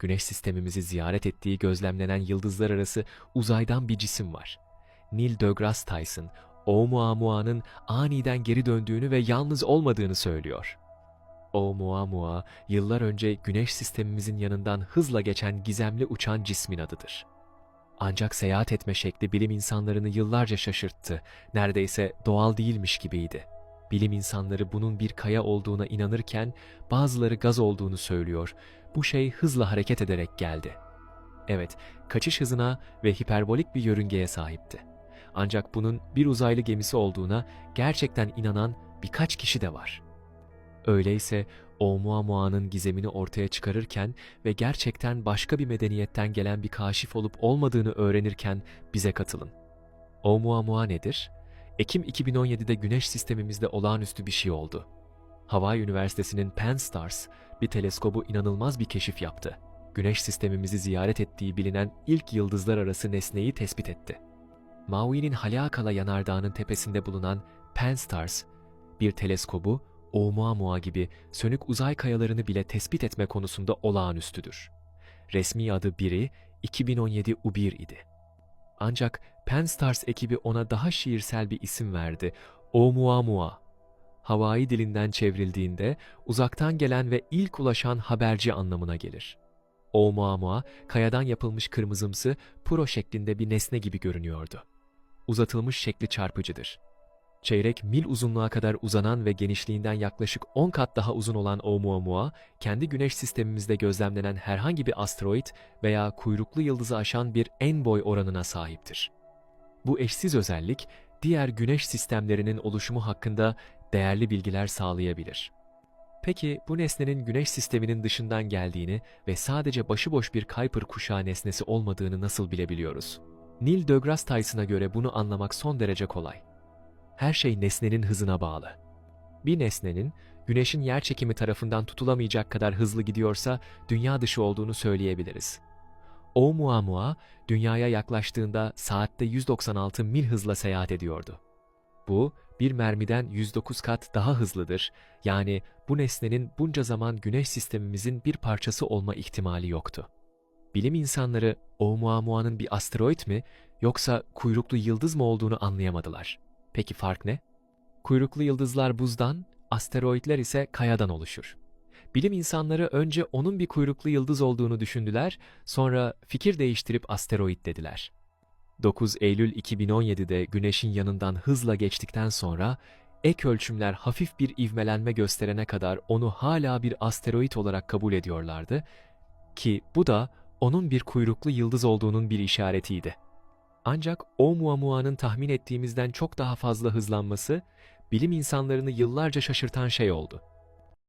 Güneş sistemimizi ziyaret ettiği gözlemlenen yıldızlar arası uzaydan bir cisim var. Neil deGrasse Tyson, Oumuamua'nın aniden geri döndüğünü ve yalnız olmadığını söylüyor. Oumuamua, yıllar önce Güneş sistemimizin yanından hızla geçen gizemli uçan cismin adıdır. Ancak seyahat etme şekli bilim insanlarını yıllarca şaşırttı. Neredeyse doğal değilmiş gibiydi. Bilim insanları bunun bir kaya olduğuna inanırken bazıları gaz olduğunu söylüyor. Bu şey hızla hareket ederek geldi. Evet, kaçış hızına ve hiperbolik bir yörüngeye sahipti. Ancak bunun bir uzaylı gemisi olduğuna gerçekten inanan birkaç kişi de var. Öyleyse Oumuamua'nın gizemini ortaya çıkarırken ve gerçekten başka bir medeniyetten gelen bir kaşif olup olmadığını öğrenirken bize katılın. Oumuamua nedir? Ekim 2017'de Güneş sistemimizde olağanüstü bir şey oldu. Hawaii Üniversitesi'nin Pan-STARRS bir teleskobu inanılmaz bir keşif yaptı. Güneş sistemimizi ziyaret ettiği bilinen ilk yıldızlar arası nesneyi tespit etti. Maui'nin Haleakala yanardağının tepesinde bulunan Pan-STARRS, bir teleskobu Oumuamua gibi sönük uzay kayalarını bile tespit etme konusunda olağanüstüdür. Resmi adı biri 2017 U1 idi. Ancak Pan-STARRS ekibi ona daha şiirsel bir isim verdi. Oumuamua. Hawaii dilinden çevrildiğinde uzaktan gelen ve ilk ulaşan haberci anlamına gelir. Oumuamua, kayadan yapılmış kırmızımsı, puro şeklinde bir nesne gibi görünüyordu. Uzatılmış şekli çarpıcıdır. Çeyrek mil uzunluğa kadar uzanan ve genişliğinden yaklaşık 10 kat daha uzun olan Oumuamua, kendi güneş sistemimizde gözlemlenen herhangi bir asteroid veya kuyruklu yıldızı aşan bir en boy oranına sahiptir. Bu eşsiz özellik, diğer güneş sistemlerinin oluşumu hakkında değerli bilgiler sağlayabilir. Peki bu nesnenin güneş sisteminin dışından geldiğini ve sadece başıboş bir Kuiper kuşağı nesnesi olmadığını nasıl bilebiliyoruz? Neil deGrasse Tyson'a göre bunu anlamak son derece kolay her şey nesnenin hızına bağlı. Bir nesnenin güneşin yerçekimi tarafından tutulamayacak kadar hızlı gidiyorsa dünya dışı olduğunu söyleyebiliriz. Oumuamua dünyaya yaklaştığında saatte 196 mil hızla seyahat ediyordu. Bu bir mermiden 109 kat daha hızlıdır. Yani bu nesnenin bunca zaman güneş sistemimizin bir parçası olma ihtimali yoktu. Bilim insanları Oumuamua'nın bir asteroid mi yoksa kuyruklu yıldız mı olduğunu anlayamadılar. Peki fark ne? Kuyruklu yıldızlar buzdan, asteroidler ise kayadan oluşur. Bilim insanları önce onun bir kuyruklu yıldız olduğunu düşündüler, sonra fikir değiştirip asteroid dediler. 9 Eylül 2017'de Güneş'in yanından hızla geçtikten sonra ek ölçümler hafif bir ivmelenme gösterene kadar onu hala bir asteroid olarak kabul ediyorlardı ki bu da onun bir kuyruklu yıldız olduğunun bir işaretiydi. Ancak Oumuamua'nın tahmin ettiğimizden çok daha fazla hızlanması, bilim insanlarını yıllarca şaşırtan şey oldu.